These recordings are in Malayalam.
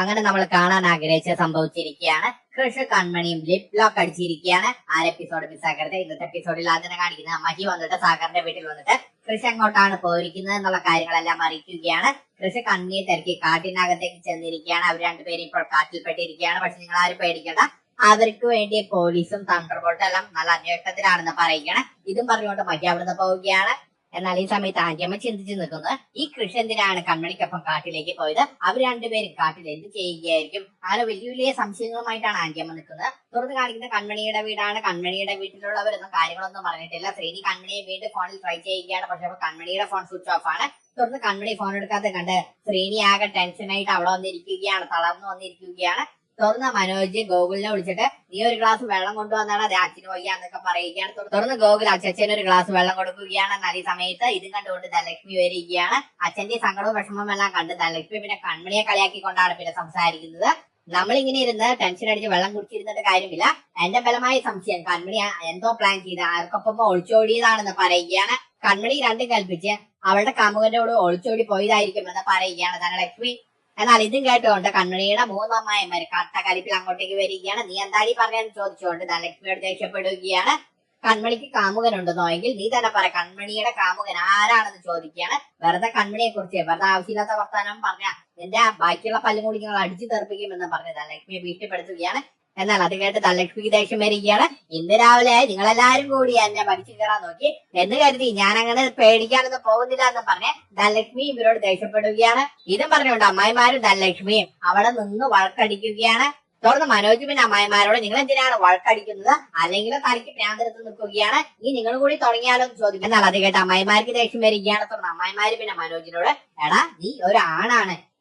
അങ്ങനെ നമ്മൾ കാണാൻ ആഗ്രഹിച്ച സംഭവിച്ചിരിക്കുകയാണ്. കൃഷ് കൺമണിയും ലിപ് ലോക്ക് അടിച്ചിരിക്കുകയാണ്. ആ എപ്പിസോഡ് മിസ്സാക്കരുത് ഇന്നത്തെ എപ്പിസോഡിൽ ആദ്യം കാണിക്കുന്നത് മഹി വന്നിട്ട് സാഗറിന്റെ വീട്ടിൽ വന്നിട്ട് കൃഷി എങ്ങോട്ടാണ് പോയിരിക്കുന്നത് എന്നുള്ള കാര്യങ്ങളെല്ലാം അറിയിക്കുകയാണ്. കൃഷി കണ്ണിയെ തിരക്കി കാട്ടിനകത്തേക്ക് ചെന്നിരിക്കുകയാണ്. അവർ രണ്ടുപേരും ഇപ്പോൾ കാറ്റിൽപ്പെട്ടിരിക്കുകയാണ്. പക്ഷെ നിങ്ങൾ ആരും പേടിക്കണ്ട. അവർക്ക് വേണ്ടി പോലീസും തണ്ടർ ബോട്ടും എല്ലാം നല്ല അന്വേഷണത്തിലാണെന്ന് പറയുകയാണ്. ഇതും പറഞ്ഞുകൊണ്ട് മഹി അവിടുന്ന് പോവുകയാണ്. എന്നാൽ ഈ സമയത്ത് ആന്റിയമ്മ ചിന്തിച്ചു നിൽക്കുന്നത് ഈ കൃഷി എന്തിനാണ് കൺമണിക്കൊപ്പം കാട്ടിലേക്ക് പോയത്? അവർ രണ്ടുപേരും കാട്ടിൽ എന്ത് ചെയ്യുകയായിരിക്കും? അങ്ങനെ വലിയ വലിയ സംശയങ്ങളുമായിട്ടാണ് ആന്റിയമ്മ നിൽക്കുന്നത്. തുറന്ന് കാണിക്കുന്ന കൺമണിയുടെ വീടാണ്. കൺമണിയുടെ വീട്ടിലുള്ളവരൊന്നും കാര്യങ്ങളൊന്നും പറഞ്ഞിട്ടില്ല. ശ്രീനി കൺമണിയെ വീണ്ടും ഫോണിൽ ട്രൈ ചെയ്യുകയാണ്. പക്ഷെ കൺമണിയുടെ ഫോൺ സ്വിച്ച് ഓഫ് ആണ്. തുറന്ന് കൺമണി ഫോൺ എടുക്കാതെ കണ്ട് ശ്രീനി ആകെ ടെൻഷനായിട്ട് അവിടെ വന്നിരിക്കുകയാണ് തളർന്നു വന്നിരിക്കുകയാണ്. തുറന്ന മനോജ് ഗോകുലിനെ വിളിച്ചിട്ട് നീ ഒരു ഗ്ലാസ് വെള്ളം കൊണ്ടുവന്നാണ് അത് അച്ഛന് വയ്യാന്നൊക്കെ പറയുകയാണ്. തുറന്ന് ഗോകുൽ അച്ഛന് ഒരു ഗ്ലാസ് വെള്ളം കൊടുക്കുകയാണ്. എന്നാൽ ഈ സമയത്ത് ഇതും കണ്ടുകൊണ്ട് ധനലക്ഷ്മി വരികയാണ് അച്ഛന്റെ സങ്കടവും വിഷമവും എല്ലാം കണ്ട് ധനലക്ഷ്മി പിന്നെ കൺമണിയെ കളിയാക്കിക്കൊണ്ടാണ് പിന്നെ സംസാരിക്കുന്നത്. നമ്മളിങ്ങനെ ഇരുന്ന് ടെൻഷൻ അടിച്ച് വെള്ളം കുടിച്ചിരുന്നിട്ട് കാര്യമില്ല. എന്റെ ബലമായ സംശയം കൺമണി എന്തോ പ്ലാൻ ചെയ്ത് ആർക്കൊപ്പം ഒളിച്ചോടിയതാണെന്ന് പറയുകയാണ്. കൺമണി രണ്ടും കൽപ്പിച്ച് അവളുടെ കാമുകന്റെ കൂടെ ഒളിച്ചോടി പോയതായിരിക്കുമെന്ന് പറയുകയാണ് ധനലക്ഷ്മി. എന്നാൽ ഇതും കേട്ടുകൊണ്ട് കണ്ണുണിയുടെ മൂന്നമ്മായിമാര് കട്ട കലിപ്പിൽ അങ്ങോട്ടേക്ക് വരികയാണ്. നീ എന്താടി പറഞ്ഞെന്ന് ചോദിച്ചുകൊണ്ട് ധനലക്ഷ്മിയോട് ദേഷ്യപ്പെടുകയാണ്. കൺമണിക്ക് കാമുകനുണ്ടെന്നോ എങ്കിൽ നീ തന്നെ പറ കൺമണിയുടെ കാമുകൻ ആരാണെന്ന് ചോദിക്കുകയാണ്. വെറുതെ കൺമണിയെ കുറിച്ച് വെറുതെ ആവശ്യമില്ലാത്ത വർത്താനം പറഞ്ഞ നിന്റെ ബാക്കിയുള്ള ഞങ്ങൾ അടിച്ചു തെറിപ്പിക്കുമെന്ന് പറഞ്ഞ ധനലക്ഷ്മിയെ ഭീഷണിപ്പെടുത്തുകയാണ്. എന്നാൽ അത് കേട്ട് ധനലക്ഷ്മിക്ക് ദേഷ്യം വരികയാണ്. ഇന്ന് രാവിലെ നിങ്ങളെല്ലാരും കൂടി എന്നെ പഠിച്ചു കയറാൻ നോക്കി. എന്ന് കരുതി ഞാൻ അങ്ങനെ പേടിക്കാനൊന്നും പോകുന്നില്ല എന്ന് പറഞ്ഞ് ധനലക്ഷ്മി ഇവരോട് ദേഷ്യപ്പെടുകയാണ്. ഇതും പറഞ്ഞുകൊണ്ട് അമ്മായിമാരും ധനലക്ഷ്മിയും അവിടെ നിന്ന് വഴക്കടിക്കുകയാണ്. തുടർന്ന് മനോജ് പിന്നെ അമ്മായിമാരോട് നിങ്ങൾ എന്തിനാണ് വഴക്കടിക്കുന്നത്? അല്ലെങ്കിൽ തനിക്ക് പ്രാന്തരത്ത് നിൽക്കുകയാണ്. ഈ നിങ്ങൾ കൂടി തുടങ്ങിയാലോ എന്ന് ചോദിക്കുന്നത് അത് കേട്ട് അമ്മായിമാർക്ക് ദേഷ്യം വരികയാണ്. തുടർന്ന് അമ്മായിമാര് പിന്നെ മനോജിനോട് എടാ നീ ഒരു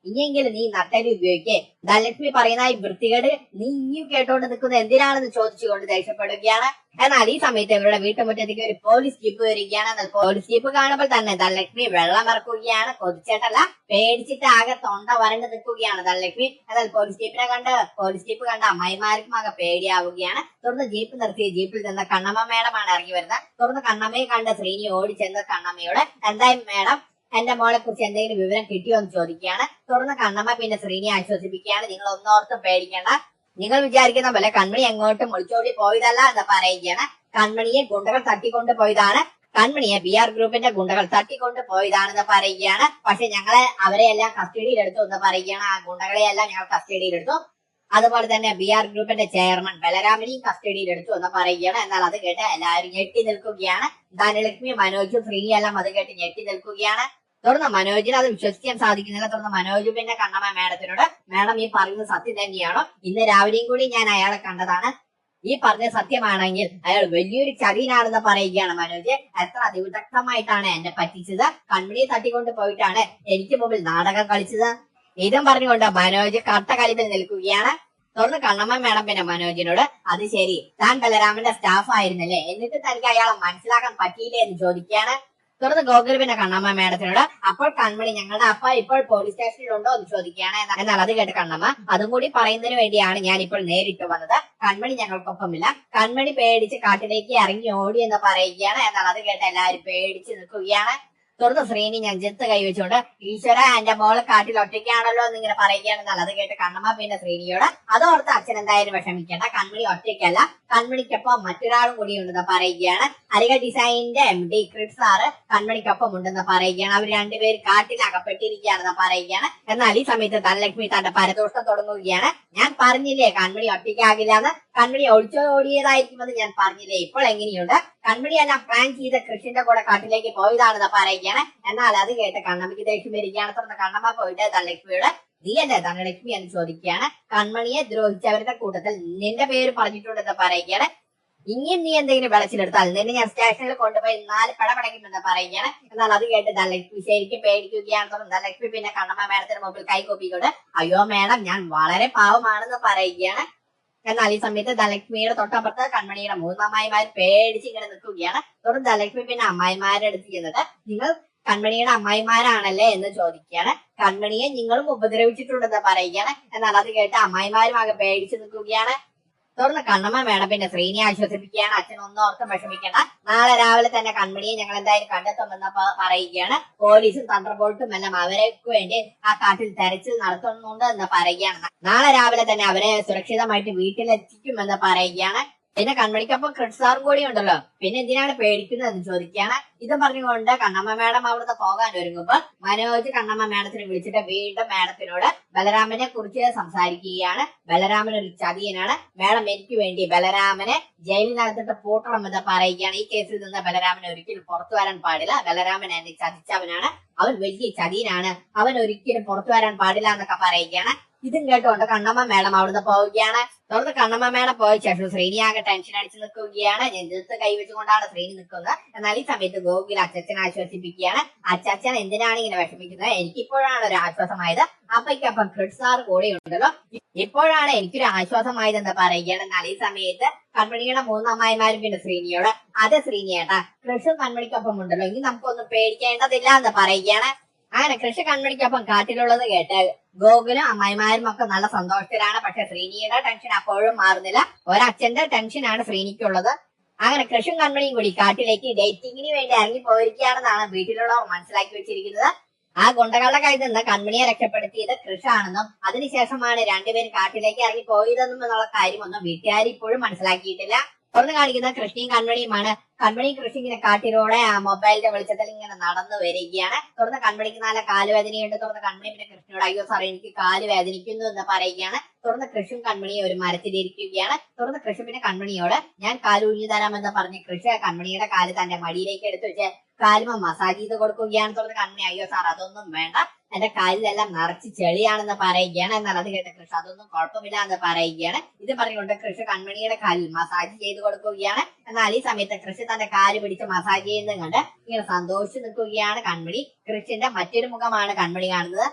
ഇനിയെങ്കിലും നീ നട്ടരി ഉപയോഗിക്കേ. ധനലക്ഷ്മി പറയുന്ന ഈ വൃത്തികേട് നീ ഇനിയും കേട്ടോണ്ട് നിൽക്കുന്നത് എന്തിനാണെന്ന് ചോദിച്ചുകൊണ്ട് ദേഷ്യപ്പെടുകയാണ്. എന്നാൽ ഈ സമയത്ത് ഇവരുടെ വീട്ടുമുറ്റത്തേക്ക് ഒരു പോലീസ് ജീപ്പ് വരികയാണ്. പോലീസ് ജീപ്പ് കാണുമ്പോൾ തന്നെ ധനലക്ഷ്മി വെള്ളം ഇറക്കുകയാണ് കൊതിച്ചിട്ടല്ല പേടിച്ചിട്ട് ആകെ തൊണ്ട വരണ്ട് നിൽക്കുകയാണ് ധനലക്ഷ്മി. എന്നാൽ പോലീസ് ജീപ്പിനെ കണ്ട് പോലീസ് ജീപ്പ് കണ്ട അമ്മായിമാർക്കും ആകെ പേടിയാവുകയാണ്. തുടർന്ന് ജീപ്പ് നിർത്തി ജീപ്പിൽ നിന്ന് കണ്ണമ്മ മേഡമാണ് ഇറങ്ങി വരുന്നത്. തുടർന്ന് കണ്ണമ്മയെ കണ്ട് ശ്രീനി ഓടി ചെന്ന് കണ്ണമ്മയോട് എന്തായാലും മേഡം? എന്റെ മോളെ കുറിച്ച് എന്തെങ്കിലും വിവരം കിട്ടിയോ എന്ന് ചോദിക്കുകയാണ്. തുടർന്ന് കണ്ണമ്മ പിന്നെ ശ്രീനിയെ ആശ്വസിപ്പിക്കുകയാണ്. നിങ്ങൾ ഒന്നോർത്തും പേടിക്കണ്ട. നിങ്ങൾ വിചാരിക്കുന്ന പോലെ കൺമണി എങ്ങോട്ടും ഒളിച്ചോടി പോയതല്ല എന്ന് പറയുകയാണ്. കൺമണിയെ ഗുണ്ടകൾ തട്ടിക്കൊണ്ട് പോയതാണ്. കൺമണിയെ ബി ആർ ഗ്രൂപ്പിന്റെ ഗുണ്ടകൾ തട്ടിക്കൊണ്ട് പോയതാണെന്ന് പറയുകയാണ്. പക്ഷെ ഞങ്ങളെ അവരെയെല്ലാം കസ്റ്റഡിയിലെടുത്തു എന്ന് പറയുകയാണ്. ആ ഗുണ്ടകളെയെല്ലാം ഞങ്ങൾ കസ്റ്റഡിയിലെടുത്തു അതുപോലെ തന്നെ ബി ആർ ഗ്രൂപ്പിന്റെ ചെയർമാൻ ബലരാമനെയും കസ്റ്റഡിയിൽ എടുത്തു എന്ന് പറയുകയാണ്. എന്നാൽ അത് കേട്ട് എല്ലാവരും ഞെട്ടി നിൽക്കുകയാണ്. ധനലക്ഷ്മി മനോജും ശ്രീനിയെല്ലാം അത് കേട്ട് ഞെട്ടി നിൽക്കുകയാണ്. തുടർന്ന് മനോജിന് അത് വിശ്വസിക്കാൻ സാധിക്കുന്നില്ല. തുടർന്ന് മനോജ് പിന്നെ കണ്ണമ്മ മേഡത്തിനോട് മാഡം ഈ പറയുന്നത് സത്യം തന്നെയാണോ? ഇന്ന് രാവിലെയും കൂടി ഞാൻ അയാളെ കണ്ടതാണ്. ഈ പറഞ്ഞ സത്യമാണെങ്കിൽ അയാൾ വലിയൊരു ചതിയിലാണെന്ന് പറയുകയാണ് മനോജ്. എത്ര അതിവിദഗ്ധമായിട്ടാണ് എന്നെ പറ്റിച്ചത്. കൺമണിയെ തട്ടിക്കൊണ്ട് പോയിട്ടാണ് എനിക്ക് മുമ്പിൽ നാടകം കളിച്ചത്. ഇതും പറഞ്ഞുകൊണ്ട് മനോജ് കട്ട കലിപ്പിൽ നിൽക്കുകയാണ്. തുടർന്ന് കണ്ണമ്മ മേഡം പിന്നെ മനോജിനോട് അത് ശരി താൻ ബലരാമന്റെ സ്റ്റാഫ് ആയിരുന്നല്ലേ? എന്നിട്ട് തനിക്ക് അയാളെ മനസ്സിലാക്കാൻ പറ്റിയില്ലേ? എന്ന് ചോദിക്കുകയാണ്. തുടർന്ന് ഗോകുൽ പിന്നെ കണ്ണമ്മ മേഡത്തിനോട് അപ്പോൾ കൺമണി ഞങ്ങളുടെ അപ്പ ഇപ്പോൾ പോലീസ് സ്റ്റേഷനിലുണ്ടോ എന്ന് ചോദിക്കുകയാണ്. എന്നാൽ അത് കേട്ട് കണ്ണമ്മ അതും കൂടി പറയുന്നതിന് വേണ്ടിയാണ് ഞാൻ ഇപ്പോൾ നേരിട്ട് വന്നത്. കൺമണി ഞങ്ങൾക്കൊപ്പമില്ല. കൺമണി പേടിച്ച് കാട്ടിലേക്ക് ഇറങ്ങി ഓടി എന്ന് പറയുകയാണ്. എന്നാൽ അത് കേട്ട് എല്ലാവരും പേടിച്ച് നിൽക്കുകയാണ്. തുറന്ന് ശ്രീനി നെഞ്ചത്ത് കൈവച്ചുകൊണ്ട് ഈശ്വര എന്റെ മോൾ കാട്ടിൽ ഒറ്റയ്ക്കാണല്ലോ എന്ന് ഇങ്ങനെ പറയുകയാണെന്നാൽ അത് കേട്ട് കണ്ണമ്മ പിന്നെ ശ്രീനിയോട് അതോർത്ത് അച്ഛൻ എന്തായാലും വിഷമിക്കേണ്ട. കൺമണി ഒറ്റയ്ക്കല്ല. കൺമണിക്കൊപ്പം മറ്റൊരാളും കൂടി ഉണ്ടെന്ന് പറയുകയാണ്. അരിക ഡിസൈനിന്റെ എം ഡി ക്രിഡ് സാറ് കൺമണിക്കൊപ്പം ഉണ്ടെന്ന് പറയുകയാണ്. അവർ രണ്ടുപേരും കാട്ടിൽ അകപ്പെട്ടിരിക്കുകയാണെന്ന് പറയുകയാണ്. എന്നാൽ ഈ സമയത്ത് ധനലക്ഷ്മി തന്റെ പരദോഷം തുടങ്ങുകയാണ്. ഞാൻ പറഞ്ഞില്ലേ കൺമണി ഒറ്റയ്ക്കാകില്ല എന്ന്. കൺമണി ഒളിച്ചോടിയതായിരിക്കുമെന്ന് ഞാൻ പറഞ്ഞില്ലേ? ഇപ്പോൾ എങ്ങനെയുണ്ട്? കൺമണിയെല്ലാം പ്ലാൻ ചെയ്ത കൃഷിന്റെ കൂടെ കാട്ടിലേക്ക് പോയതാണെന്ന് പറയുകയാണ്. എന്നാൽ അത് കേട്ട് കണ്ണമ്മയ്ക്ക് ദേഷ്യം വരികയാണ്. തുടർന്ന് കണ്ണമ്മ പോയിട്ട് ധനലക്ഷ്മിയോട് നീ എന്റെ ധനലക്ഷ്മി എന്ന് ചോദിക്കുകയാണ്. കൺമണിയെ ദ്രോഹിച്ചവരുടെ കൂട്ടത്തിൽ നിന്റെ പേര് പറഞ്ഞിട്ടുണ്ടെന്ന് പറയുകയാണ്. ഇനിയും നീ എന്തെങ്കിലും വിളച്ചിലെടുത്താൽ നിന്നെ ഞാൻ സ്റ്റേഷനിൽ കൊണ്ടുപോയി നാല് പടപടയ്ക്കുമെന്ന് പറയുകയാണ്. എന്നാൽ അത് കേട്ട് ധനലക്ഷ്മി ശരിക്കും പേടിക്കുകയാണ്. തുടർന്ന് ധനലക്ഷ്മി പിന്നെ കണ്ണമ്മ മേഡത്തിന് മുമ്പിൽ കൈകൊപ്പിക്കൊണ്ട് അയ്യോ മേഡം ഞാൻ വളരെ പാവമാണെന്ന് പറയുകയാണ്. എന്നാൽ ഈ സമയത്ത് ധനലക്ഷ്മിയുടെ തൊട്ടപ്പുറത്ത് കൺമണിയുടെ മൂന്ന് അമ്മായിമാർ പേടിച്ച് ഇങ്ങനെ നിൽക്കുകയാണ്. തുടർന്ന് ധനലക്ഷ്മി പിന്നെ അമ്മായിമാരുടെ അടുത്ത് ചെന്നിട്ട് നിങ്ങൾ കൺമണിയുടെ അമ്മായിമാരാണല്ലേ എന്ന് ചോദിക്കുകയാണ്. കൺമണിയെ നിങ്ങളും ഉപദ്രവിച്ചിട്ടുണ്ടെന്ന് പറയുകയാണ്. എന്നാൽ അത് കേട്ട് അമ്മായിമാരും ആകെ പേടിച്ച് നിൽക്കുകയാണ്. തുടർന്ന് കണ്ണമ്മ പിന്നെ ശ്രീനിയെ ആശ്വസിപ്പിക്കുകയാണ് അച്ഛൻ ഓർത്തും വിഷമിക്കേണ്ട. നാളെ രാവിലെ തന്നെ കൺമണിയെ ഞങ്ങൾ എന്തായാലും കണ്ടെത്തുമെന്ന് പറയുകയാണ്. പോലീസും തണ്ടർബോൾട്ടും എല്ലാം അവർക്ക് വേണ്ടി ആ കാട്ടിൽ തെരച്ചിൽ നടത്തുന്നുണ്ട് എന്ന് പറയുകയാണ്. നാളെ രാവിലെ തന്നെ അവരെ സുരക്ഷിതമായിട്ട് വീട്ടിലെത്തിക്കുമെന്ന് പറയുകയാണ്. പിന്നെ കൺമണിക്കൊപ്പം ക്രിഡ്സാറും കൂടി ഉണ്ടല്ലോ. പിന്നെ എന്തിനാണ് പേടിക്കുന്നതെന്ന് ചോദിക്കുകയാണ്. ഇതും പറഞ്ഞുകൊണ്ട് കണ്ണമ്മ മാഡം അവിടുന്ന് പോകാൻ ഒരുങ്ങുമ്പോൾ മനോജ് കണ്ണമ്മ മേഡത്തിനെ വിളിച്ചിട്ട് വീണ്ടും മാഡത്തിനോട് ബലരാമനെ കുറിച്ച് സംസാരിക്കുകയാണ്. ബലരാമൻ ഒരു ചതിയനാണ്. മാഡം എനിക്ക് വേണ്ടി ബലരാമനെ ജയിലിനകത്തിട്ട് പൂട്ടണമെന്ന് പറയുകയാണ്. ഈ കേസിൽ നിന്ന് ബലരാമൻ ഒരിക്കലും പുറത്തു വരാൻ പാടില്ല. ബലരാമൻ എന്നെ ചതിച്ചവനാണ്. അവൻ വലിയ ചതിയനാണ്. അവൻ ഒരിക്കലും പുറത്തു വരാൻ പാടില്ല എന്നൊക്കെ പറയുകയാണ്. ഇതും കേട്ടുകൊണ്ട് കണ്ണമ്മ മേഡം അവിടുന്ന് പോവുകയാണ്. തുടർന്ന് കണ്ണമ്മ മേഡം പോയ ശേഷം ശ്രീനി ആകെ ടെൻഷൻ അടിച്ച് നിൽക്കുകയാണ്. നെഞ്ചത്ത് കൈവച്ചുകൊണ്ടാണ് ശ്രീനി നിൽക്കുന്നത്. എന്നാൽ ഈ സമയത്ത് ഗോകുൽ അച്ഛനെ ആശ്വസിപ്പിക്കുകയാണ്. അച്ഛൻ എന്തിനാണ് ഇങ്ങനെ വിഷമിക്കുന്നത്? എനിക്കിപ്പോഴാണ് ഒരു ആശ്വാസമായത്. അപ്പയ്ക്കപ്പം ക്രിഡ് സാർ കൂടെ ഉണ്ടല്ലോ. ഇപ്പോഴാണ് എനിക്കൊരു ആശ്വാസമായത് എന്ന് പറയുകയാണ്. എന്നാൽ ഈ സമയത്ത് കൺമണിയുടെ മൂന്ന് അമ്മായിമാരും പിന്നെ ശ്രീനിയോട് അതെ ശ്രീനിയേട്ടാ കൃഷി കൺമണിക്കൊപ്പം ഉണ്ടല്ലോ. ഇനി നമുക്കൊന്നും പേടിക്കേണ്ടതില്ല എന്ന് പറയുകയാണ്. അങ്ങനെ കൃഷി കണ്ടുപിടിക്കപ്പം കാട്ടിലുള്ളത് കേട്ട് ഗോകുലും അമ്മായിമാരും ഒക്കെ നല്ല സന്തോഷത്തിലാണ്. പക്ഷെ ശ്രീനിയുടെ ടെൻഷൻ അപ്പോഴും മാറുന്നില്ല. ഒരച്ഛന്റെ ടെൻഷനാണ് ശ്രീനിക്കുള്ളത്. അങ്ങനെ കൃഷും കൺമണിയും കൂടി കാട്ടിലേക്ക് ഡേറ്റിങ്ങിന് വേണ്ടി ഇറങ്ങി പോയിരിക്കുകയാണെന്നാണ് വീട്ടിലുള്ളവർ മനസ്സിലാക്കി വെച്ചിരിക്കുന്നത്. ആ ഗുണ്ടകളുടെ കയ്യിൽ നിന്ന് കൺമണിയെ രക്ഷപ്പെടുത്തിയത് കൃഷാണെന്നും അതിനുശേഷമാണ് രണ്ടുപേരും കാട്ടിലേക്ക് ഇറങ്ങി പോയതെന്നും എന്നുള്ള കാര്യമൊന്നും വീട്ടുകാർ ഇപ്പോഴും മനസ്സിലാക്കിയിട്ടില്ല. തുറന്നു കാണിക്കുന്ന കൃഷ്ണയും കൺമണിയുമാണ് കൺമണി കൃഷി ഇങ്ങനെ കാട്ടിലൂടെ ആ മൊബൈലിന്റെ വെളിച്ചത്തിൽ ഇങ്ങനെ നടന്നു വരികയാണ്. തുടർന്ന് കൺമണിക്ക് നല്ല കാലുവേദനയുണ്ട്. തുടർന്ന് കൺമണി പിന്നെ കൃഷ്ണയോട് അയ്യോ സാറേ എനിക്ക് കാൽ വേദനിക്കുന്നു എന്ന് പറയുകയാണ്. തുടർന്ന് കൃഷിയും കൺമണിയും ഒരു മരത്തിലിരിക്കുകയാണ്. തുടർന്ന് കൃഷി പിന്നെ കൺമണിയോട് ഞാൻ കാൽ ഉഴിഞ്ഞു തരാമെന്ന് പറഞ്ഞ് കൃഷി കൺമണിയുടെ കാൽ തന്റെ മടിയിലേക്ക് എടുത്തു വെച്ച് കാലുമ മസാജ് ചെയ്ത് കൊടുക്കുകയാണ്. തുടർന്ന് കൺമണി അയ്യോ സാർ അതൊന്നും വേണ്ട. എന്റെ കാലിലെല്ലാം നിറച്ച് ചെളിയാണെന്ന് പറയുകയാണ്. എന്നാൽ അത് കേട്ട കൃഷി അതൊന്നും കുഴപ്പമില്ല എന്ന് പറയുകയാണ്. ഇത് പറഞ്ഞുകൊണ്ട് കൃഷി കൺമണിയുടെ കാലിൽ മസാജ് ചെയ്ത് കൊടുക്കുകയാണ്. എന്നാൽ ഈ സമയത്ത് കൃഷി തന്റെ കാൽ പിടിച്ച് മസാജ് ചെയ്യുന്നത് കണ്ട് ഇങ്ങനെ സന്തോഷിച്ച് നിൽക്കുകയാണ് കൺമണി. കൃഷിന്റെ മറ്റൊരു മുഖമാണ് കൺമണി കാണുന്നത്.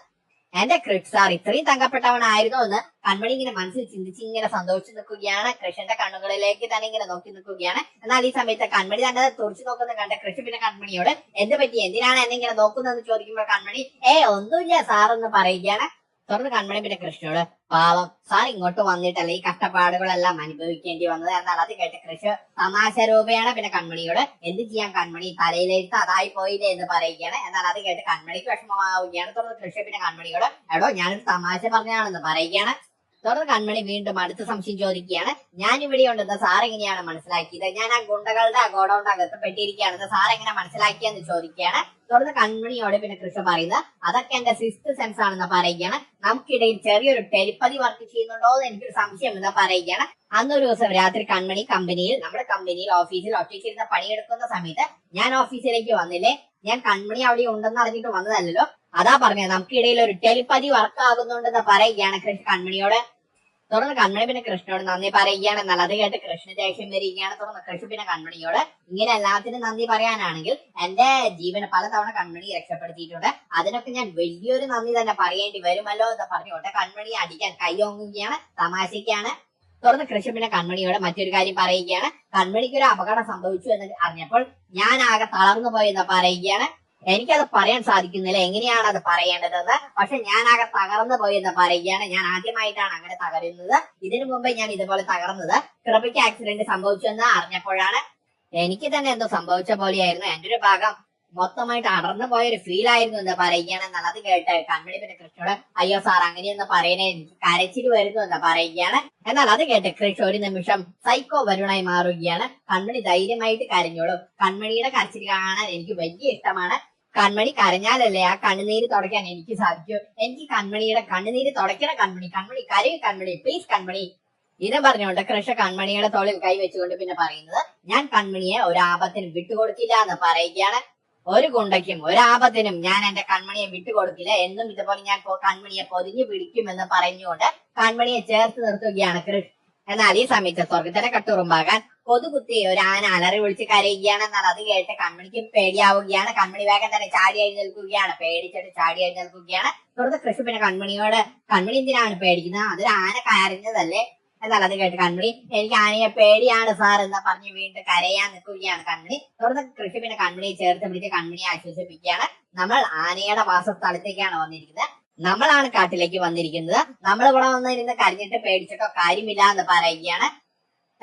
എന്റെ സാർ ഇത്രയും തങ്കപ്പെട്ടവനായിരുന്നു എന്ന് കൺമണി ഇങ്ങനെ മനസ്സിൽ ചിന്തിച്ച് ഇങ്ങനെ സന്തോഷിച്ച് നിൽക്കുകയാണ്. കൃഷ്ണന്റെ കണ്ണുകളിലേക്ക് തന്നെ ഇങ്ങനെ നോക്കി നിൽക്കുകയാണ്. എന്നാൽ ഈ സമയത്ത് കൺമണി തന്നെ തുറച്ചു നോക്കുന്ന കണ്ട കൃഷി പിന്നെ കൺമണിയോട് എന്ത് പറ്റി? എന്തിനാണ് എന്നെ ഇങ്ങനെ നോക്കുന്നതെന്ന് ചോദിക്കുമ്പോൾ കൺമണി ഏ ഒന്നുമില്ല സാർ എന്ന് പറയുകയാണ്. തുടർന്ന് കൺമണി പിന്നെ കൃഷ്ണനോട് പാവം സാർ ഇങ്ങോട്ട് വന്നിട്ടല്ല ഈ കഷ്ടപ്പാടുകളെല്ലാം അനുഭവിക്കേണ്ടി വന്നത് എന്നാൽ അത് കേട്ട് കൃഷി തമാശ രൂപയാണ് പിന്നെ കൺമണിയോട് എന്ത് ചെയ്യാൻ കൺമണി? തലയിലെഴുത്ത് അതായി പോയില്ലേ എന്ന് പറയുകയാണ്. എന്നാൽ അത് കേട്ട് കൺമണിക്ക് വിഷമമാവുകയാണ്. തുടർന്ന് കൃഷി പിന്നെ കൺമണിയോട് എടോ ഞാനൊരു തമാശ പറഞ്ഞാണെന്ന് പറയുകയാണ്. തുടർന്ന് കൺമണി വീണ്ടും അടുത്ത സംശയം ചോദിക്കുകയാണ്. ഞാൻ ഇവിടെ ഉണ്ടെന്ന് സാർ എങ്ങനെയാണ് മനസ്സിലാക്കിയത്? ഞാൻ ആ ഗുണ്ടകളുടെ ഗോഡൗണ്ട് അകത്ത് പെട്ടിരിക്കുകയാണെന്ന് സാർ എങ്ങനെ മനസ്സിലാക്കിയെന്ന് ചോദിക്കുകയാണ്. തുടർന്ന് കണ്ണിയോടെ പിന്നെ കൃഷ്ണ പറയുന്നത്. അതൊക്കെ എന്റെ സിസ്റ്റ് സെൻസ് ആണെന്ന് പറയുകയാണ്. നമുക്കിടയിൽ ചെറിയൊരു ടെലിപ്പതി വർക്ക് ചെയ്യുന്നുണ്ടോ എന്ന് എനിക്കൊരു സംശയം എന്ന് പറയുകയാണ്. അന്നൊരു ദിവസം രാത്രി കൺമണി കമ്പനിയിൽ നമ്മുടെ കമ്പനിയിൽ ഓഫീസിൽ ഒറ്റയ്ക്കിരുന്ന് പണിയെടുക്കുന്ന സമയത്ത് ഞാൻ ഓഫീസിലേക്ക് വന്നില്ലേ? ഞാൻ കൺമണി അവിടെ ഉണ്ടെന്ന് അറിഞ്ഞിട്ട് വന്നതല്ലല്ലോ. അതാ പറഞ്ഞത്. നമുക്കിടയിൽ ഒരു ടെലിപ്പതി വർക്ക് ആകുന്നുണ്ടെന്ന് പറയുകയാണ് കൃഷ്ണ കൺമണിയോട്. തുടർന്ന് കൺമണി പിന്നെ കൃഷ്ണനോട് നന്ദി പറയുകയാണ്. എന്നാൽ അത് കേട്ട് കൃഷ്ണ ദേഷ്യം വരികയാണ് തുടർന്ന് കൃഷ്ണ പിന്നെ കൺമണിയോട് ഇങ്ങനെ എല്ലാത്തിനും നന്ദി പറയാനാണെങ്കിൽ എന്റെ ജീവന് പലതവണ കൺമണി രക്ഷപ്പെടുത്തിയിട്ടുണ്ട്. അതിനൊക്കെ ഞാൻ വലിയൊരു നന്ദി തന്നെ പറയേണ്ടി വരുമല്ലോ എന്ന് പറഞ്ഞുകൊണ്ട് കൺമണി അടിക്കാൻ കൈയോങ്ങുകയാണ് തമാശയ്ക്കാണ്. തുറന്ന് കൃഷ്ണ പിന്നെ കൺമണിയോട് മറ്റൊരു കാര്യം പറയുകയാണ്. കൺമണിക്ക് ഒരു അപകടം സംഭവിച്ചു എന്ന് അറിഞ്ഞപ്പോൾ ഞാൻ ആകെ തളർന്നു പോയെന്ന് പറയുകയാണ്. എനിക്കത് പറയാൻ സാധിക്കുന്നില്ല. എങ്ങനെയാണ് അത് പറയേണ്ടതെന്ന്? പക്ഷെ ഞാൻ ആകെ തകർന്നു പോയെന്ന് പറയുകയാണ്. ഞാൻ ആദ്യമായിട്ടാണ് അങ്ങനെ തകരുന്നത്. ഇതിനു മുമ്പ് ഞാൻ ഇതുപോലെ തകർന്നത് കൃപയ്ക്ക് ആക്സിഡന്റ് സംഭവിച്ചെന്ന് അറിഞ്ഞപ്പോഴാണ് എനിക്ക് തന്നെ എന്തോ സംഭവിച്ച പോലെയായിരുന്നു. എന്റെ ഒരു ഭാഗം മൊത്തമായിട്ട് അടർന്നു പോയൊരു ഫീൽ ആയിരുന്നു എന്ന് പറയുകയാണ്. എന്നുള്ളത് കേട്ട് കൺമണി പിന്നെ കൃഷ്ണോട് അയ്യോ സാർ അങ്ങനെയൊന്ന് പറയണേ എനിക്ക് കരച്ചിൽ വരുന്നു എന്ന് പറയുകയാണ്. എന്നാൽ അത് കേട്ട് കൃഷ് ഒരു നിമിഷം സൈക്കോ വരുണായി മാറുകയാണ്. കൺമണി ധൈര്യമായിട്ട് കരഞ്ഞോളും. കൺമണിയുടെ കരച്ചിൽ കാണാൻ എനിക്ക് വലിയ ഇഷ്ടമാണ്. കൺമണി കരഞ്ഞാലല്ലേ ആ കണ്ണുനീര് തുടയ്ക്കാൻ എനിക്ക് സാധിക്കൂ? എനിക്ക് കൺമണിയുടെ കണ്ണുനീര് തുടയ്ക്കണ കൺമണി കൺമണി കരയും കൺമണി പ്ലീസ് കൺമണി. ഇത് പറഞ്ഞുകൊണ്ട് കൃഷ കൺമണിയുടെ തോളിൽ കൈവച്ചുകൊണ്ട് പിന്നെ പറയുന്നത് ഞാൻ കൺമണിയെ ഒരു ആപത്തിനും വിട്ടുകൊടുക്കില്ല എന്ന് പറയുകയാണ്. ഒരു ഗുണ്ടയ്ക്കും ഒരു ആപത്തിനും ഞാൻ എന്റെ കൺമണിയെ വിട്ടുകൊടുക്കില്ല എന്നും ഇതുപോലെ ഞാൻ കൺമണിയെ പൊതിഞ്ഞു പിടിക്കുമെന്ന് പറഞ്ഞുകൊണ്ട് കൺമണിയെ ചേർത്ത് നിർത്തുകയാണ് കൃഷ് എന്നാൽ ഈ സമയത്ത് സ്വർഗത്തിലെ കട്ടുറുമ്പാകാൻ കൊതുകുത്തി ഒരു ആന അലറി വിളിച്ച് കരയുകയാണ് എന്നാൽ അത് കേട്ട് കമ്മിണിക്ക് പേടിയാവുകയാണ്. കമ്മിണി വേഗം തന്നെ ചാടി എഴുന്നേൽക്കുകയാണ്. പേടിച്ചിട്ട് ചാടി എഴുന്നേൽക്കുകയാണ്. തുടർന്ന് കൃഷി പിന്നെ കൺമണിയോട് കൺമണി എന്തിനാണ് പേടിക്കുന്നത്? അതൊരു ആന കരഞ്ഞതല്ലേ? എന്നാൽ അത് കേട്ട് കൺമണി എനിക്ക് ആനയെ പേടിയാണ് സാർ എന്ന് പറഞ്ഞ് വീണ്ടും കരയാൻ നിൽക്കുകയാണ് കൺമണി തുടർന്ന് കൃഷി പിന്നെ കൺമണിയെ ചേർത്ത് പിടിച്ച് കൺമണിയെ ആശ്വസിപ്പിക്കുകയാണ്. നമ്മൾ ആനയുടെ വാസസ്ഥലത്തേക്കാണ് വന്നിരിക്കുന്നത്. നമ്മളാണ് കാട്ടിലേക്ക് വന്നിരിക്കുന്നത്. നമ്മൾ ഇവിടെ വന്നിരുന്ന് കരഞ്ഞിട്ട് പേടിച്ചിട്ടോ കാര്യമില്ല എന്ന് പറയുകയാണ്.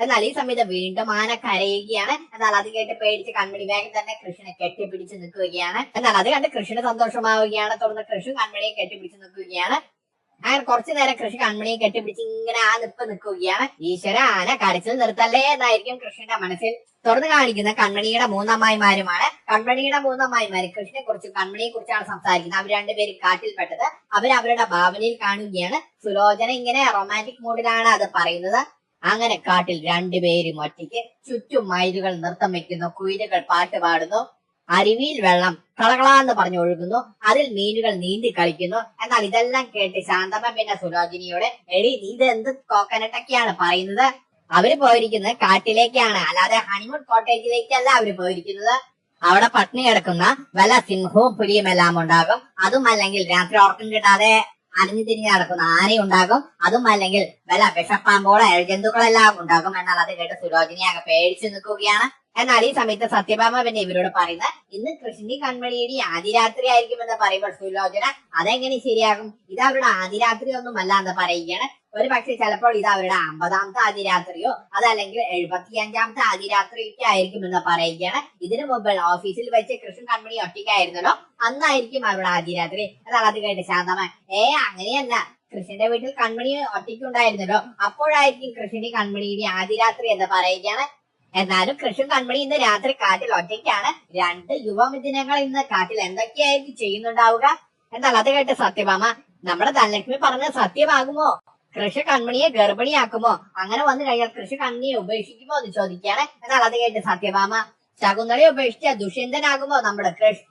എന്നാൽ ഈ സമയത്ത് വീണ്ടും ആന കരയുകയാണ്. എന്നാൽ അത് കേട്ട് പേടിച്ച് കൺമണി വേഗം തന്നെ കൃഷ്ണനെ കെട്ടിപ്പിടിച്ച് നിൽക്കുകയാണ്. എന്നാൽ അത് കണ്ട് കൃഷ്ണന് സന്തോഷമാവുകയാണ്. തുടർന്ന് കൃഷ്ണൻ കൺമണിയെ കെട്ടിപ്പിടിച്ച് നിൽക്കുകയാണ്. അങ്ങനെ കുറച്ചു നേരം കൃഷി കൺമണിയെ കെട്ടിപ്പിടിച്ച് ഇങ്ങനെ ആ നിപ്പ് നിൽക്കുകയാണ്. ഈശ്വര ആന കരച്ചിൽ നിർത്തല്ലേ? എന്നായിരിക്കും കൃഷ്ണന്റെ മനസ്സിൽ തുറന്നു കാണിക്കുന്ന കൺമണിയുടെ മൂന്നമ്മായിമാരുമാണ്. കൺമണിയുടെ മൂന്നമ്മായിമാര് കൃഷ്ണനെ കുറിച്ചും കൺമണിയെ കുറിച്ചാണ് സംസാരിക്കുന്നത്. അവർ രണ്ടുപേരും കാട്ടിൽപ്പെട്ടത്. അവർ അവരുടെ ഭാവനയിൽ കാണുകയാണ്. സുലോചന ഇങ്ങനെ റൊമാന്റിക് മൂഡിലാണ് അത് പറയുന്നത്. അങ്ങനെ കാട്ടിൽ രണ്ടുപേരും ഒറ്റയ്ക്ക് ചുറ്റും മയിലുകൾ നൃത്തം വെക്കുന്നു കുയിലുകൾ പാട്ട് പാടുന്നു അരുവിയിൽ വെള്ളം കളകളാന്ന് പറഞ്ഞു ഒഴുകുന്നു അതിൽ മീനുകൾ നീന്തി കളിക്കുന്നു. എന്നാൽ ഇതെല്ലാം കേട്ട് ശാന്തമ്മ പിന്നെ സുരോജിനിയോട് എടി നീ ഇത് എന്ത് കോക്കനട്ടൊക്കെയാണ് പറയുന്നത്? അവർ പോയിരിക്കുന്നത് കാട്ടിലേക്കാണ്. അല്ലാതെ ഹണിമൂൺ കോട്ടേജിലേക്കല്ല അവർ പോയിരിക്കുന്നത്. അവിടെ പട്ടിണി കിടക്കുന്ന വല്ല സിംഹവും പുലിയും എല്ലാം ഉണ്ടാകും. അതും അല്ലെങ്കിൽ രാത്രി ഉറക്കം കിട്ടാതെ അലഞ്ഞു തിരിഞ്ഞ് നടക്കുന്ന ആനയും ഉണ്ടാകും? അതും അല്ലെങ്കിൽ വല്ല വിഷപ്പാമ്പോളോ ജന്തുക്കളെല്ലാം ഉണ്ടാകും എന്നാൽ അത് കേട്ട് സുരോജിനി അങ്ങ് പേടിച്ചു നിൽക്കുകയാണ്. എന്നാൽ ഈ സമയത്ത് സത്യഭാമ പിന്നെ ഇവരോട് പറയുന്നത് ഇന്ന് കൃഷ്ണി കൺമണിയുടെ ആദിരാത്രി ആയിരിക്കുമെന്ന് പറയുമ്പോൾ സുലോചന അതെങ്ങനെ ശരിയാകും? ഇത് അവരുടെ ആദിരാത്രി ഒന്നും അല്ല എന്ന് പറയുകയാണ്. ഒരു പക്ഷെ ചിലപ്പോൾ ഇത് അവരുടെ അമ്പതാമത്തെ ആദിരാത്രിയോ അതല്ലെങ്കിൽ എഴുപത്തിയഞ്ചാമത്തെ ആദിരാത്രിയൊക്കെ ആയിരിക്കും എന്ന് പറയുകയാണ്. ഇതിനു മുമ്പ് ഓഫീസിൽ വെച്ച് കൃഷ്ണൻ കൺമണി ഒറ്റയ്ക്കായിരുന്നല്ലോ അന്നായിരിക്കും അവരുടെ ആദിരാത്രി. എന്നാൽ അത് കേട്ട് ശാന്തമായി ഏ അങ്ങനെയല്ല. കൃഷ്ണന്റെ വീട്ടിൽ കൺമണി ഒറ്റയ്ക്കുണ്ടായിരുന്നല്ലോ. അപ്പോഴായിരിക്കും കൃഷ്ണി കൺമണിയുടെ ആദിരാത്രി എന്ന് പറയുകയാണ്. എന്നാലും കൃഷ്ണൻ കൺമണി ഇന്ന് രാത്രി കാട്ടിൽ ഒറ്റയ്ക്കാണ്. രണ്ട് യുവമിഥുനങ്ങൾ ഇന്ന് കാട്ടിൽ എന്തൊക്കെയായിരിക്കും ചെയ്യുന്നുണ്ടാവുക? എന്നാൽ അത് കേട്ട് സത്യഭാമ നമ്മുടെ ധനലക്ഷ്മി പറഞ്ഞ സത്യമാകുമോ? കൃഷി കൺമണിയെ ഗർഭിണിയാക്കുമോ? അങ്ങനെ വന്നു കഴിഞ്ഞാൽ കൃഷി കൺമണിയെ ഉപേക്ഷിക്കുമോ എന്ന് ചോദിക്കുകയാണ്. എന്നാൽ അത് കേട്ട് സത്യഭാമ ശകുന്തളയെ ഉപേക്ഷിച്ച ദുഷ്യന്തനാകുമോ നമ്മുടെ കൃഷ്?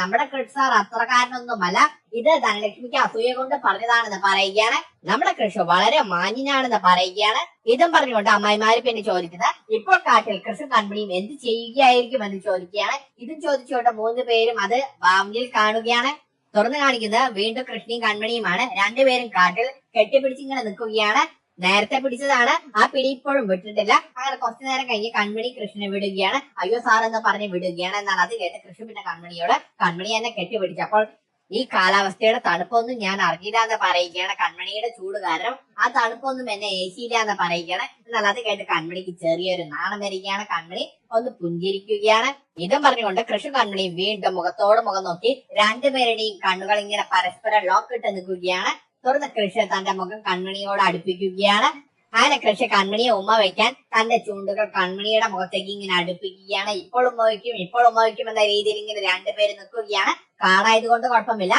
നമ്മുടെ കൃഷ് സാർ അത്രക്കാരനൊന്നുമല്ല ഇത് ധനലക്ഷ്മിക്ക് അസൂയ കൊണ്ട് പറഞ്ഞതാണെന്ന് പറയുകയാണ്. നമ്മുടെ കൃഷി വളരെ മാന്യനാണെന്ന് പറയുകയാണ്. ഇതും പറഞ്ഞുകൊണ്ട് അമ്മായിമാര് പിന്നെ ചോദിക്കുന്നത് ഇപ്പോൾ കാട്ടിൽ കൃഷി കമ്പനിയും എന്ത് ചെയ്യുകയായിരിക്കും? എന്ന് ചോദിക്കുകയാണ്. ഇതും ചോദിച്ചുകൊണ്ട് മൂന്ന് പേരും അത് ഭാവനയിൽ കാണുകയാണ്. തുറന്നു കാണിക്കുന്നത് വീണ്ടും കൃഷ്ണയും കൺമണിയുമാണ് രണ്ടുപേരും കാട്ടിൽ കെട്ടിപ്പിടിച്ചിങ്ങനെ നിൽക്കുകയാണ്. നേരത്തെ പിടിച്ചതാണ്. ആ പിടി ഇപ്പോഴും വിട്ടിട്ടില്ല. അങ്ങനെ കുറച്ചു നേരം കഴിഞ്ഞ് കൺമണി കൃഷ്ണനെ വിടുകയാണ്. അയ്യോ സാർ എന്ന് പറഞ്ഞ് വിടുകയാണ് എന്നാണ്. അത് കേട്ട് കൃഷ്ണൻ പിന്നെ കൺമണിയോട് കൺമണി എന്നെ കെട്ടിപ്പിടിച്ചപ്പോൾ ഈ കാലാവസ്ഥയുടെ തണുപ്പൊന്നും ഞാൻ അറിഞ്ഞില്ല എന്ന് പറയുകയാണ് കൺമണിയുടെ ചൂട് കാരണം. ആ തണുപ്പൊന്നും എന്നെ ഏശിയില്ല എന്ന് പറയുകയാണ്. എന്നാൽ അത് കേട്ട് കൺമണിക്ക് ചെറിയൊരു നാണം വരികയാണ്. കൺമണി ഒന്ന് പുഞ്ചിരിക്കുകയാണ്. ഇതും പറഞ്ഞുകൊണ്ട് കൃഷ്ണ കൺമണിയും വീണ്ടും മുഖത്തോട് മുഖം നോക്കി രണ്ടുപേരുടെയും കണ്ണുകൾ ഇങ്ങനെ പരസ്പരം ലോക്കിട്ട് നിൽക്കുകയാണ്. തുറന്ന് കൃഷി തന്റെ മുഖം കൺമണിയോട് അടുപ്പിക്കുകയാണ്. അങ്ങനെ കൃഷി കൺമണിയെ ഉമ്മ വയ്ക്കാൻ തന്റെ ചൂണ്ടുകൾ കൺമണിയുടെ മുഖത്തേക്ക് ഇങ്ങനെ അടുപ്പിക്കുകയാണ്. ഇപ്പോൾ ഉമ്മ വയ്ക്കും ഇപ്പോൾ ഉമ്മ വയ്ക്കും എന്ന രീതിയിൽ ഇങ്ങനെ രണ്ടുപേര് നിൽക്കുകയാണ്. കാണായത് കൊണ്ട് കുഴപ്പമില്ല.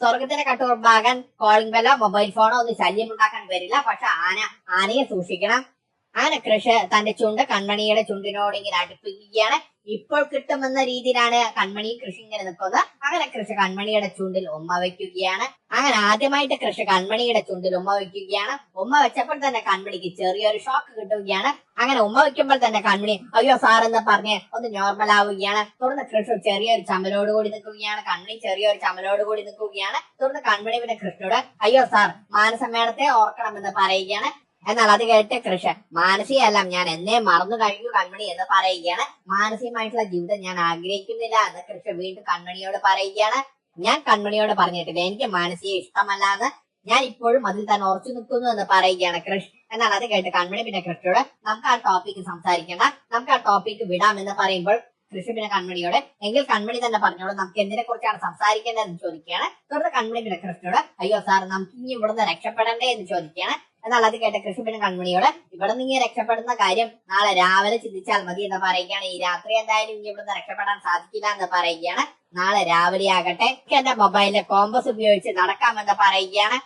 സ്വർഗത്തിന്റെ കട്ടുറപ്പാകാൻ കോളിംഗ് ബെല്ലോ മൊബൈൽ ഫോണോ ഒന്നും ശല്യം ഉണ്ടാക്കാൻ വരില്ല പക്ഷെ ആന ആനയെ സൂക്ഷിക്കണം. അങ്ങനെ കൃഷി തന്റെ ചുണ്ട് കൺമണിയുടെ ചുണ്ടിനോട് ഇങ്ങനെ അടുപ്പിക്കുകയാണ്. ഇപ്പോൾ കിട്ടുമെന്ന രീതിയിലാണ് കൺമണി കൃഷി ഇങ്ങനെ നിൽക്കുന്നത്. അങ്ങനെ കൃഷി കൺമണിയുടെ ചുണ്ടിൽ ഉമ്മ വയ്ക്കുകയാണ്. അങ്ങനെ ആദ്യമായിട്ട് കൃഷി കൺമണിയുടെ ചുണ്ടിൽ ഉമ്മ വയ്ക്കുകയാണ്. ഉമ്മ വെച്ചപ്പോൾ തന്നെ കൺമണിക്ക് ചെറിയൊരു ഷോക്ക് കിട്ടുകയാണ്. അങ്ങനെ ഉമ്മ വയ്ക്കുമ്പോൾ തന്നെ കൺമണി അയ്യോ സാർ എന്ന് പറഞ്ഞ് ഒന്ന് നോർമൽ ആവുകയാണ്. തുടർന്ന് കൃഷി ചെറിയൊരു ചമലോട് കൂടി നിൽക്കുകയാണ്. കൺമണി ചെറിയൊരു ചമലോട് കൂടി നിൽക്കുകയാണ്. തുടർന്ന് കൺമണി പിന്നെ കൃഷ്ണയോട് അയ്യോ സാർ മാനസമ്മേളത്തെ ഓർക്കണമെന്ന് പറയുകയാണ്. എന്നാൽ അത് കേട്ട് കൃഷ്ണൻ മാനസികമല്ല ഞാൻ എന്നെ മറന്നു കഴിഞ്ഞു കൺമണി എന്ന് പറയുകയാണ്. മാനസികമായിട്ടുള്ള ജീവിതം ഞാൻ ആഗ്രഹിക്കുന്നില്ല എന്ന് കൃഷ്ണൻ വീണ്ടും കൺമണിയോട് പറയുകയാണ്. ഞാൻ കൺമണിയോട് പറഞ്ഞിട്ടില്ല എനിക്ക് മാനസിക ഇഷ്ടമല്ല എന്ന് ഞാൻ ഇപ്പോഴും അതിൽ തന്നെ ഉറച്ചു നിൽക്കുന്നു എന്ന് പറയുകയാണ് കൃഷ് എന്നാൽ അത് കേട്ട് കൺമണി പിന്നെ കൃഷിയോട് നമുക്ക് ആ ടോപ്പിക്ക് സംസാരിക്കേണ്ട നമുക്ക് ആ ടോപ്പിക്ക് വിടാം എന്ന് പറയുമ്പോൾ കൃഷി പിന്നെ കൺമണിയോട് എങ്കിൽ കൺമണി തന്നെ പറഞ്ഞോളൂ നമുക്ക് എന്തിനെ കുറിച്ചാണ് സംസാരിക്കേണ്ടതെന്ന് ചോദിക്കുകയാണ്. തുടർന്ന് കൺമണി പിന്നെ കൃഷ്ണയോട് അയ്യോ സാർ നമുക്ക് ഇനി ഇവിടുന്ന് രക്ഷപ്പെടണ്ടേ എന്ന് ചോദിക്കുകയാണ്. എന്നാൽ അത് കേട്ട കൃഷി കൺമണിയോട് ഇവിടെ നിന്ന് ഇങ്ങനെ രക്ഷപ്പെടുന്ന കാര്യം നാളെ രാവിലെ ചിന്തിച്ചാൽ മതി എന്ന് പറയുകയാണ്. ഈ രാത്രി എന്തായാലും ഇനി ഇവിടുന്ന് രക്ഷപ്പെടാൻ സാധിക്കില്ല എന്ന് പറയുകയാണ്. നാളെ രാവിലെ ആകട്ടെ എന്റെ മൊബൈലിലെ കോമ്പസ് ഉപയോഗിച്ച് നടക്കാമെന്ന് പറയുകയാണ്.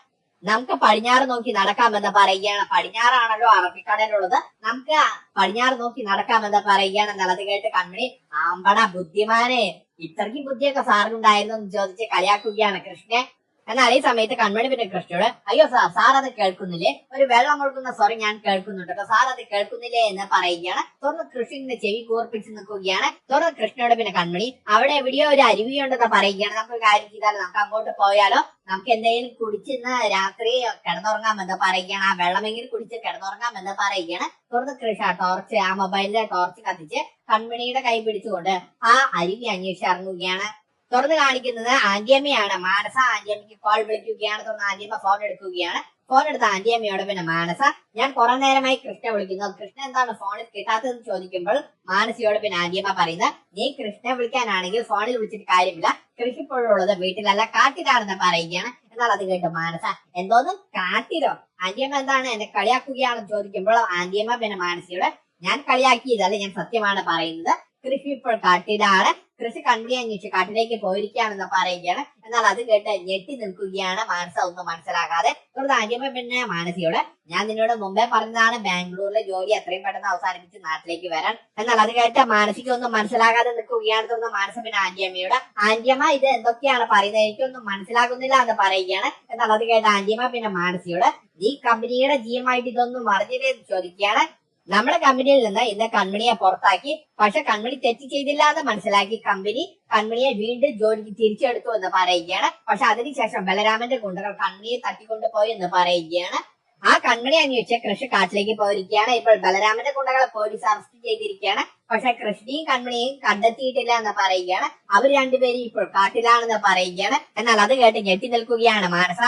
നമുക്ക് പടിഞ്ഞാറ് നോക്കി നടക്കാമെന്ന് പറയുകയാണ്. പടിഞ്ഞാറാണല്ലോ അറബിക്കടലുള്ളത്. നമുക്ക് പടിഞ്ഞാറ് നോക്കി നടക്കാമെന്ന് പറയുകയാണ്. എന്നുള്ളത് കേട്ട് കൺമണി ആമ്പട ബുദ്ധിമാനെ ഇത്രയ്ക്ക് ബുദ്ധിയൊക്കെ സാറിനുണ്ടായിരുന്നു എന്ന് ചോദിച്ച് കളിയാക്കുകയാണ് കൃഷ്ണനെ എന്നാൽ ഈ സമയത്ത് കൺമണി പിന്നെ കൃഷ്ണയോട് അയ്യോ സാർ സാർ അത് കേൾക്കുന്നില്ലേ? ഒരു വെള്ളം കൊടുക്കുന്ന സോറി ഞാൻ കേൾക്കുന്നുണ്ട്. അപ്പൊ സാർ അത് കേൾക്കുന്നില്ലേ എന്ന് പറയുകയാണ്. തുറന്ന് കൃഷ്ണന്റെ ചെവി കോർപ്പിച്ച് നിൽക്കുകയാണ്. തുറന്ന് കൃഷ്ണയോട് പിന്നെ കൺമണി അവിടെ എവിടെയോ ഒരു അരുവിയുണ്ടെന്ന് പറയുകയാണ്. നമുക്ക് കാര്യം ചെയ്താലോ? നമുക്ക് അങ്ങോട്ട് പോയാലോ? നമുക്ക് എന്തെങ്കിലും കുടിച്ചിന്ന് രാത്രി കിടന്നുറങ്ങാമെന്ന് പറയുകയാണ്. ആ വെള്ളമെങ്കിലും കുടിച്ച് കിടന്നുറങ്ങാമെന്ന് പറയുകയാണ്. തുറന്ന് കൃഷി ടോർച്ച് ആ മൊബൈലിന്റെ ടോർച്ച് കത്തിച്ച് കൺമണിയുടെ കൈ പിടിച്ചുകൊണ്ട് ആ അരുവി അന്വേഷിച്ച് ഇറങ്ങുകയാണ്. തുറന്ന് കാണിക്കുന്നത് ആന്റിയമ്മയാണ് മാനസ ആന്റിയമ്മയ്ക്ക് കോൾ വിളിക്കുകയാണ്. തുറന്ന് ആന്റിയമ്മ ഫോൺ എടുക്കുകയാണ്. ഫോൺ എടുത്ത ആന്റിയമ്മയോട് പിന്നെ മാനസ ഞാൻ കുറെ നേരമായി കൃഷ്ണ വിളിക്കുന്നു. കൃഷ്ണ എന്താണ് ഫോണിൽ കിട്ടാത്തതെന്ന് ചോദിക്കുമ്പോൾ മാനസയോട് പിന്നെ ആന്റിയമ്മ പറയുന്നത് നീ കൃഷ്ണ വിളിക്കാനാണെങ്കിൽ ഫോണിൽ വിളിച്ചിട്ട് കാര്യമില്ല. കൃഷിപ്പോഴുള്ളത് വീട്ടിലല്ല കാട്ടിലാണെന്ന് പറയുകയാണ്. എന്നാൽ അത് കേട്ട് മാനസ എന്തോന്ന്? കാട്ടിലോ? ആന്റിയമ്മ എന്താണ് എന്നെ കളിയാക്കുകയാണെന്ന് ചോദിക്കുമ്പോൾ ആന്റിയമ്മ പിന്നെ മാനസയോട് ഞാൻ കളിയാക്കിയതല്ല ഞാൻ സത്യമാണ് പറയുന്നത്. കൃഷി ഇപ്പോൾ കാട്ടിലാണ്. കൃഷി കൺവി അന്വേഷിച്ച് കാട്ടിലേക്ക് പോയിരിക്കുകയാണെന്ന് പറയുകയാണ്. എന്നാൽ അത് കേട്ട് ഞെട്ടി നിൽക്കുകയാണ് മാനസ. ഒന്നും മനസ്സിലാക്കാതെ തുടർന്ന് പിന്നെ മാനസിയോട് ഞാൻ നിന്നോട് മുമ്പേ പറഞ്ഞതാണ് ബാംഗ്ലൂരിലെ ജോലി എത്രയും പെട്ടെന്ന് അവസാനിപ്പിച്ച് നാട്ടിലേക്ക് വരാൻ. എന്നാൽ അത് കേട്ട മാനസിക ഒന്നും മനസ്സിലാകാതെ നിൽക്കുകയാണ് തുടർന്ന് മാനസ പിന്നെ ആന്റിയമ്മയോട് ആന്റിയമ്മ ഇത് എന്തൊക്കെയാണ് പറയുന്നത്? എനിക്കൊന്നും മനസ്സിലാകുന്നില്ല എന്ന് പറയുകയാണ്. എന്നാൽ അത് കേട്ട ആന്റിയമ്മ പിന്നെ മാനസിയോട് നീ കമ്പനിയുടെ ജിയമായിട്ട് ഇതൊന്നും അറിഞ്ഞില്ലേ? ചോദിക്കുകയാണ്. നമ്മുടെ കമ്പനിയിൽ നിന്ന് ഇന്ന് കൺമണിയെ പുറത്താക്കി. പക്ഷെ കൺമണി തെറ്റ് ചെയ്തില്ല എന്ന് മനസ്സിലാക്കി കമ്പനി കൺമണിയെ വീണ്ടും ജോലിക്ക് തിരിച്ചെടുത്തു എന്ന് പറയുകയാണ്. പക്ഷെ അതിനുശേഷം ബലരാമന്റെ ഗുണ്ടകൾ കൺമണിയെ തട്ടിക്കൊണ്ടുപോയി എന്ന് പറയുകയാണ്. ആ കൺമണി അന്വേഷിച്ച് കൃഷി കാട്ടിലേക്ക് പോയിരിക്കുകയാണ്. ഇപ്പോൾ ബലരാമന്റെ ഗുണ്ടകളെ പോലീസ് അറസ്റ്റ് ചെയ്തിരിക്കുകയാണ്. പക്ഷെ കൃഷ്ണിയും കൺമണിയും കണ്ടെത്തിയിട്ടില്ല എന്ന് പറയുകയാണ്. അവർ രണ്ടുപേരും ഇപ്പോൾ കാട്ടിലാണെന്ന് പറയുകയാണ്. എന്നാൽ അത് കേട്ട് ഞെട്ടി നിൽക്കുകയാണ് മാനസ.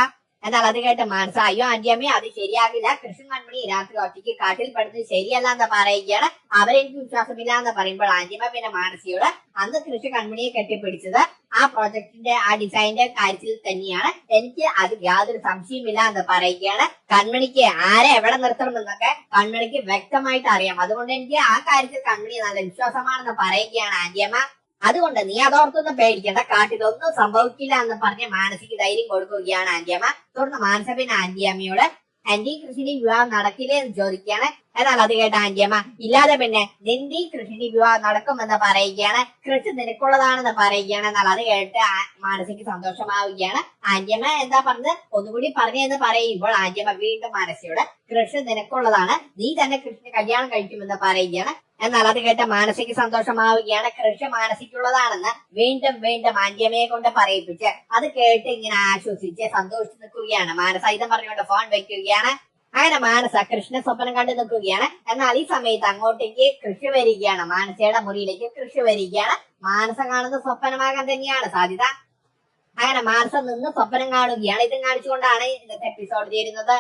എന്നാൽ അത് കേട്ട് മാനസ അയ്യോ ആന്റിയമ്മേ അത് ശരിയാകില്ല. കൃഷ്ണൻ മൺമണി രാത്രി ഒറ്റയ്ക്ക് കാട്ടിൽ പെടുന്നത് ശരിയല്ല എന്ന് പറയുകയാണ്. അവരെനിക്ക് വിശ്വാസമില്ല എന്ന് പറയുമ്പോൾ ആന്റിയമ്മ പിന്നെ മാനസിയോട് അന്ന് കൃഷി കൺമണിയെ കെട്ടിപ്പിടിച്ചത് ആ പ്രോജക്ടിന്റെ ആ ഡിസൈനിന്റെ കാര്യത്തിൽ തന്നെയാണ്. എനിക്ക് അത് യാതൊരു സംശയമില്ല എന്ന് പറയുകയാണ്. കൺമണിക്ക് ആരെ എവിടെ നിർത്തണം എന്നൊക്കെ കൺമണിക്ക് വ്യക്തമായിട്ട് അറിയാം. അതുകൊണ്ട് എനിക്ക് ആ കാര്യത്തിൽ കൺമണി നല്ല വിശ്വാസമാണെന്ന് പറയുകയാണ് ആന്റിയമ്മ അതുകൊണ്ട് നീ അതോർത്തൊന്നും പേടിക്കേണ്ട. കാട്ടിലൊന്നും സംഭവിക്കില്ല എന്ന് പറഞ്ഞ് മാനസിക ധൈര്യം കൊടുക്കുകയാണ് ആന്റിയമ്മ. തുടർന്ന് മാനസപ്പിന് ആന്റിയമ്മയോട് ആന്റി കൃഷിനി വിവാഹം നടക്കില്ലേ എന്ന് ചോദിക്കുകയാണ്. എന്നാൽ അത് കേട്ട ആന്റിയമ്മ ഇല്ലാതെ പിന്നെ നിന്റെ കൃഷിനി വിവാഹം നടക്കുമെന്ന് പറയുകയാണ്. കൃഷി നിനക്കുള്ളതാണെന്ന് പറയുകയാണ്. എന്നാൽ അത് കേട്ട് മാനസിക്ക് സന്തോഷമാവുകയാണ്. ആന്റിയമ്മ എന്താ പറഞ്ഞത്? ഒന്നുകൂടി പറഞ്ഞെന്ന് പറയുമ്പോൾ ആന്റിയമ്മ വീണ്ടും മാനസിയോട് കൃഷി നിനക്കുള്ളതാണ്. നീ തന്നെ കൃഷിന് കല്യാണം കഴിക്കുമെന്ന് പറയുകയാണ്. എന്നാൽ അത് കേട്ട മാനസിക്ക് സന്തോഷമാവുകയാണ്. കൃഷി മാനസിക്കുള്ളതാണെന്ന് വീണ്ടും വീണ്ടും ആന്റിയമ്മയെ കൊണ്ട് പറയിപ്പിച്ച് അത് കേട്ട് ഇങ്ങനെ ആശ്വസിച്ച് സന്തോഷിച്ച് നിൽക്കുകയാണ്. മാനസ പറഞ്ഞുകൊണ്ട് ഫോൺ വെക്കുകയാണ്. അങ്ങനെ മാനസ കൃഷ്ണ സ്വപ്നം കണ്ടു നിൽക്കുകയാണ്. എന്നാൽ ഈ സമയത്ത് അങ്ങോട്ടേക്ക് കൃഷി വരികയാണ്. മാനസയുടെ മുറിയിലേക്ക് കൃഷി വരികയാണ്. മാനസ കാണുന്ന സ്വപ്നമാകാൻ തന്നെയാണ് സാധ്യത. അങ്ങനെ മാനസ നിന്ന് സ്വപ്നം കാണുകയാണ്. ഇതും കാണിച്ചുകൊണ്ടാണ് ഇന്നത്തെ എപ്പിസോഡ് തീരുന്നത്